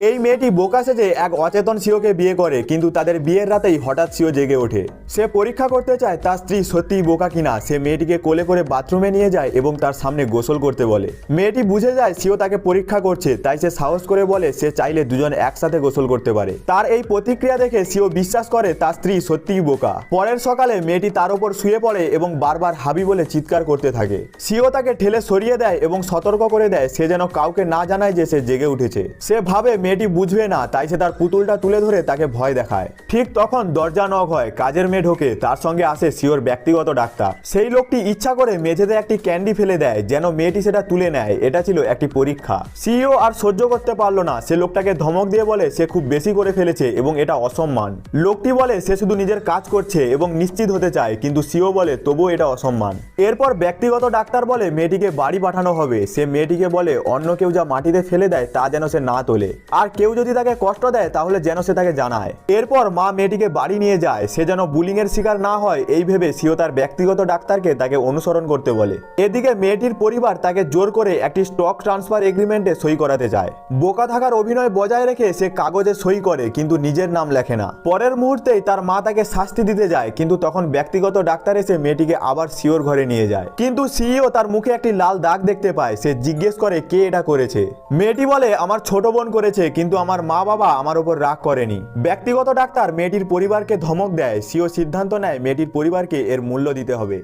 এই মেয়েটি বোকা সেজে এক অচেতন সিওকে বিয়ে করে, কিন্তু তাদের বিয়ের রাতেই হঠাৎ সিও জেগে ওঠে। সে পরীক্ষা করতে চায় তার স্ত্রী সত্যিই বোকা কিনা, সে মেয়েটিকে কোলে করে বাথরুমে নিয়ে যায় এবং তার সামনে গোসল করতে বলে। মেয়েটি বুঝে যায় সিও তাকে পরীক্ষা করছে, তাই সে সাহস করে বলে সে চাইলে দুজন একসাথে গোসল করতে পারে। তার এই প্রতিক্রিয়া দেখে সিও বিশ্বাস করে তার স্ত্রী সত্যিই বোকা। পরের সকালে মেয়েটি তার উপর শুয়ে পড়ে এবং বারবার হাবি বলে চিৎকার করতে থাকে। সিও তাকে ঠেলে সরিয়ে দেয় এবং সতর্ক করে দেয়, সে যেন কাউকে না জানায় যে সে জেগে উঠেছে। সে ভাবে মেয়েটি বুঝবে না, তাই সে তার পুতুলটা তুলে ধরে তাকে ভয় দেখায়। ঠিক তখন দরজা নক হয়, কাজের মেয়ে ঢোকে, তার সঙ্গে আসে সিওর ব্যক্তিগত ডাক্তার। সেই লোকটি ইচ্ছা করে মেঝেতে একটি ক্যান্ডি ফেলে দেয়, যেন মেয়েটি সেটা তুলে নেয়, এটা ছিল একটি পরীক্ষা। সিইও আর সহ্য করতে পারল না, সে লোকটাকে ধমক দিয়ে বলে, সে খুব বেশি করে ফেলেছে এবং এটা অসম্মান। লোকটি বলে, সে শুধু নিজের কাজ করছে এবং নিশ্চিত হতে চায়, কিন্তু সিও বলে, তবুও এটা অসম্মান। এরপর ব্যক্তিগত ডাক্তার বলে, মেয়েটিকে বাড়ি পাঠানো হবে। সে মেয়েটিকে বলে, অন্য কেউ যা মাটিতে ফেলে দেয়, তা যেন সে না তোলে। আর কেউ যদি তাকে কষ্ট দেয়, তাহলে যেন সে তাকে জানায়। এরপর মা মেয়েটিকে বাড়ি নিয়ে যায়। সে যেন বুলিং এর শিকার না হয়, এই ভেবে সিও তার ব্যক্তিগত ডাক্তারকে তাকে অনুসরণ করতে বলে। এদিকে মেয়েটির পরিবার তাকে জোর করে একটি স্টক ট্রান্সফার এগ্রিমেন্টে সই করাতে চায় বোকা থাকার অভিনয় বজায় রেখে সে কাগজে সই করে, কিন্তু নিজের নাম লেখে না। পরের মুহূর্তেই তার মা তাকে শাস্তি দিতে যায়, কিন্তু তখন ব্যক্তিগত ডাক্তার এসে মেয়েটিকে আবার সিওর ঘরে নিয়ে যায়। কিন্তু সিইও তার মুখে একটি লাল দাগ দেখতে পায়। সে জিজ্ঞেস করে, কে এটা করেছে? মেয়েটি বলে, আমার ছোট বোন করেছে কিন্তু আমার মা বাবা আমার উপর রাগ করেনি। ব্যক্তিগত ডাক্তার মেয়েটির পরিবারকে ধমক দেয়, সিও সিদ্ধান্ত নেয় মেয়েটির পরিবারকে এর মূল্য দিতে হবে।